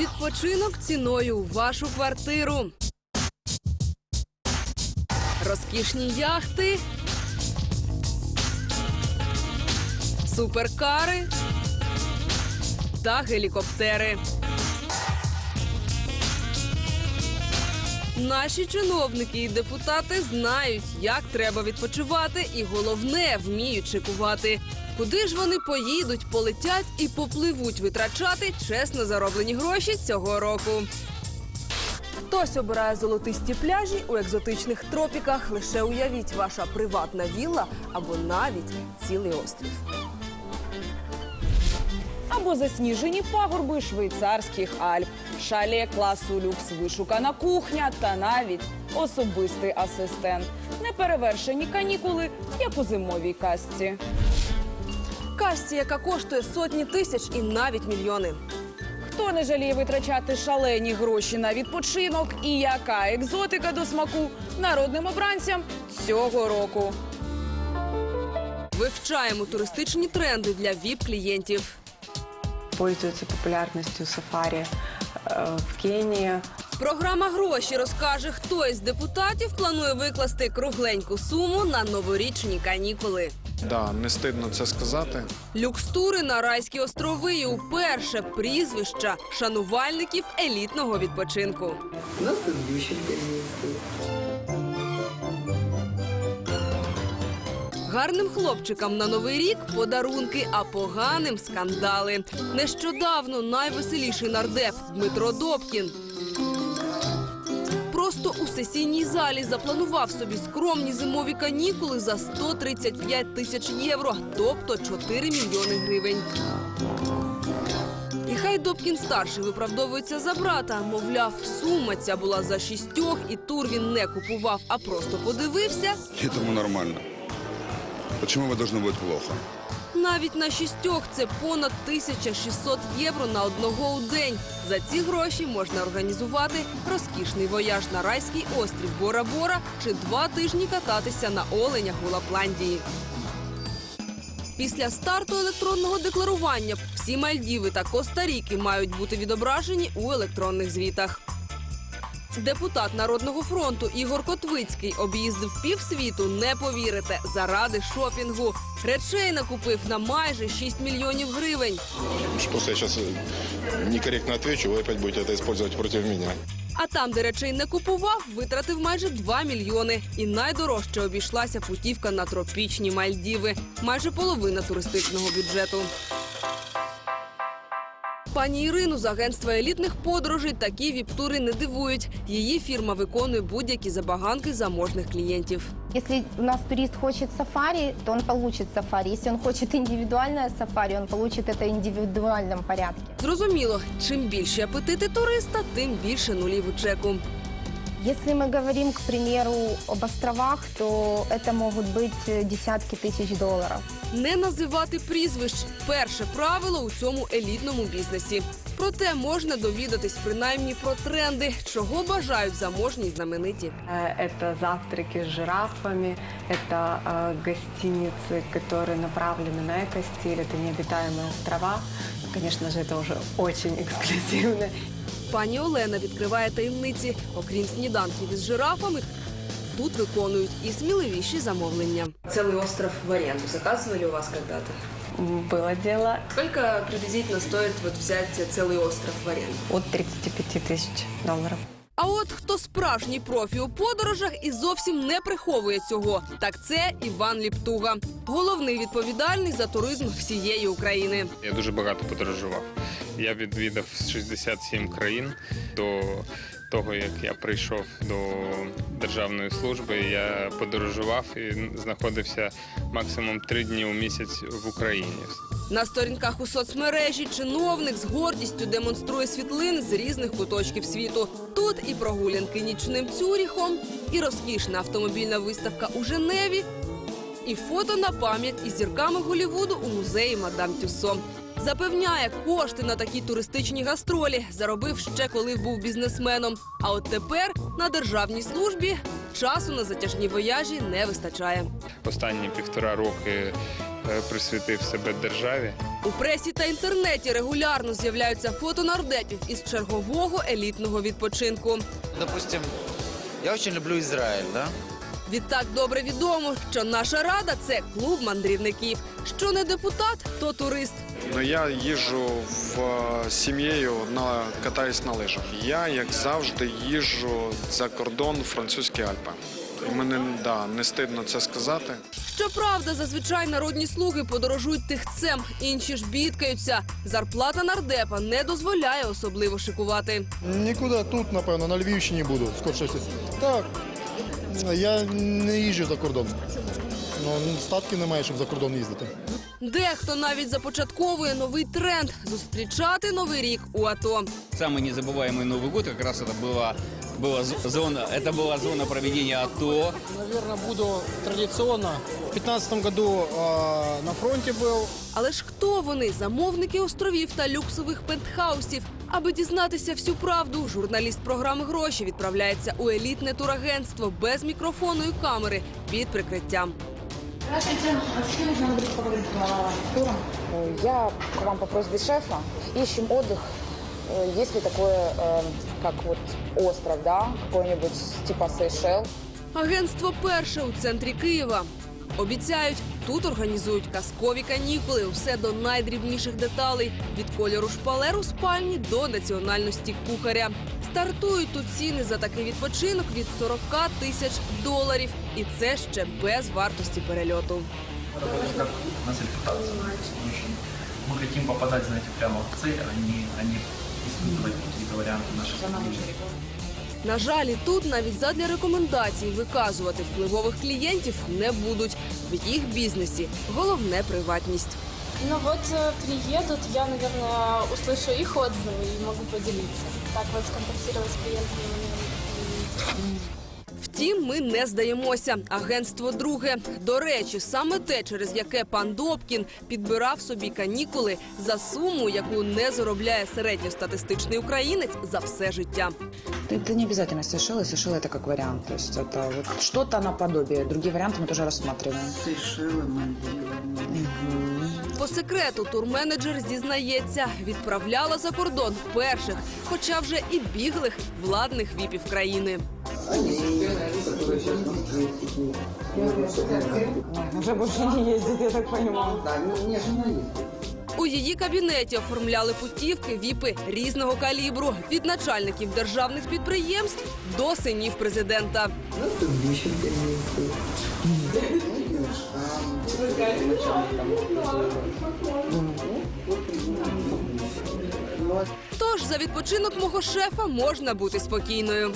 Відпочинок ціною у вашу квартиру. Розкішні яхти. Суперкари та гелікоптери. Наші чиновники і депутати знають, як треба відпочивати, і головне вміють шикувати. Куди ж вони поїдуть, полетять і попливуть витрачати чесно зароблені гроші цього року. Хтось обирає золотисті пляжі у екзотичних тропіках. Лише уявіть ваша приватна вілла або навіть цілий острів. Або засніжені пагорби швейцарських Альп, шале класу люкс, вишукана кухня та навіть особистий асистент. Неперевершені канікули, як у зимовій казці. Касті, яка коштує сотні тисяч і навіть мільйони. Хто не жаліє витрачати шалені гроші на відпочинок і яка екзотика до смаку народним обранцям цього року? Вивчаємо туристичні тренди для віп-клієнтів. Пользуется популярностью сафари э, в Кении. Програма гроші розкаже, хто із депутатів планує викласти кругленьку суму на новорічні канікули. Да, не стидно це сказати. Люкстури на райські острови і уперше прізвища шанувальників елітного відпочинку. У нас тут Ющенко есть. Гарним хлопчикам на новий рік подарунки, а поганим скандали. Нещодавно найвеселіший нардеп Дмитро Добкін. Просто у сесійній залі запланував собі скромні зимові канікули за 135 тисяч євро, тобто 4 мільйони гривень. І хай Добкін старший виправдовується за брата. Мовляв, сума ця була за шістьох, і тур він не купував, а просто подивився. Этому нормально. Почему вы должны быть плохо? Навіть на шістьох це понад 1600 євро на одного у день. За ці гроші можна організувати розкішний вояж на райський острів Бора-Бора чи два тижні кататися на оленях у Лапландії. Після старту електронного декларування всі Мальдіви та Коста-Ріки мають бути відображені у електронних звітах. Депутат Народного фронту Ігор Котвицький об'їздив півсвіту, не повірите, заради шопінгу. Речей накупив на майже 6 мільйонів гривень. Если я сейчас некорректно отвечу, вы опять будете это использовать против меня. А там, де речей не купував, витратив майже 2 мільйони. І найдорожче обійшлася путівка на тропічні Мальдіви. Майже половина туристичного бюджету. Пані Ірину з агентства елітних подорожей такі віп-тури не дивують. Її фірма виконує будь-які забаганки заможних клієнтів. Если у нас турист хочет сафари, то он получит сафари. Если он хочет индивидуальное сафари, он получит это в индивидуальном порядке. Зрозуміло, чим більші апетити туриста, тим більше нулів у чеку. Если мы говорим, к примеру, об островах, то это могут быть э, десятки тысяч долларов. Не називати прізвищ перше правило у цьому елітному бізнесі. Проте можна довідатись принаймні про тренди, чого бажають заможні знамениті. Э, Это завтраки с жирафами, это э, гостиницы, которые направлены на экостиль, это необитаемые острова. Конечно же, это уже очень эксклюзивно. Пані Олена відкриває таємниці. Окрім сніданків із жирафами, тут виконують і сміливіші замовлення. Цілий остров в оренду заказували у вас когда-то? М, Было дело Сколько приблизительно стоит вот взять целый остров в аренду? от 35 тысяч долларов. А от хто справжній профі у подорожах і зовсім не приховує цього, так це Іван Ліптуга, головний відповідальний за туризм всієї України. Я дуже багато подорожував. Я відвідав 67 країн до того, як я прийшов до державної служби. Я подорожував і знаходився максимум три дні у місяць в Україні. На сторінках у соцмережі чиновник з гордістю демонструє світлини з різних куточків світу. Тут і прогулянки нічним цюріхом, і розкішна автомобільна виставка у Женеві, і фото на пам'ять із зірками Голівуду у музеї Мадам Тюссо. Запевняє, кошти на такі туристичні гастролі заробив ще коли був бізнесменом. А от тепер на державній службі часу на затяжні вояжі не вистачає. Останні півтора роки е, присвятив себе державі. У пресі та інтернеті регулярно з'являються фото нардепів із чергового елітного відпочинку. Допустим, я очень люблю Израиль, да? Відтак добре відомо, що наша рада це клуб мандрівників. Що не депутат, то турист. Ну я їжджу в е, сім'єю на катаюсь на лижах. Я, як завжди, їжджу за кордон в французькі Альпи. І мене да, не стидно це сказати. Щоправда, зазвичай народні слуги подорожують тихцем, інші ж бідкаються. Зарплата нардепа не дозволяє особливо шикувати. Нікуди тут, напевно, на Львівщині буду, скорше. Так, я не їжджу за кордон. Ну, статків немає, щоб за кордон їздити. Дехто навіть започатковує новий тренд зустрічати новий рік у АТО. Самый незабываемый Новый год как раз это была, была з- зона, это была зона проведения АТО. Наверное, буду традиційно. В 15 году на фронті був. Але ж хто вони? Замовники островів та люксових пентхаусів. Аби дізнатися всю правду, журналіст програми гроші відправляється у елітне турагентство без мікрофону і камери під прикриттям. Я к вам по просьбе шефа. Ищем отдых. Э, Есть ли такое, э, как вот остров, да, какой-нибудь типа Сейшел? Агентство перше у центрі Києва. Обіцяють, тут організують казкові канікули, усе до найдрібніших деталей від кольору шпалер у спальні до національності кухаря. Стартують тут ціни за такий відпочинок від 40 тисяч доларів, і це ще без вартості перельоту. нас репутация. Очень. Мы хотим попадать, знаете, прямо в цель, а не, а не испытывать какие-то варианты наших стратегий. На жаль, і тут навіть задля рекомендацій виказувати впливових клієнтів не будуть. В їх бізнесі головне приватність. Ну вот э, приедут, я, наверное, услышу их отзывы и могу поделиться. Так вот сконтактировать с клиентами. Втім, ми не здаємося. Агентство друге. До речі, саме те, через яке пан Добкін підбирав собі канікули за суму, яку не заробляє середньостатистичний українець за все життя. Это не обязательно Сейшелы. Сейшелы это как вариант. То есть это вот что-то наподобие. Другие варианты мы тоже рассматриваем. Сейшелы, Мальдивы. По секрету турменеджер зізнається, відправляла за кордон перших, хоча вже і біглих владних віпів країни. которые сейчас більше не їздить, я так есть. У її кабінеті оформляли путівки віпи різного калібру від начальників державних підприємств до синів президента. Просто Тож за відпочинок мого шефа можна бути спокійною.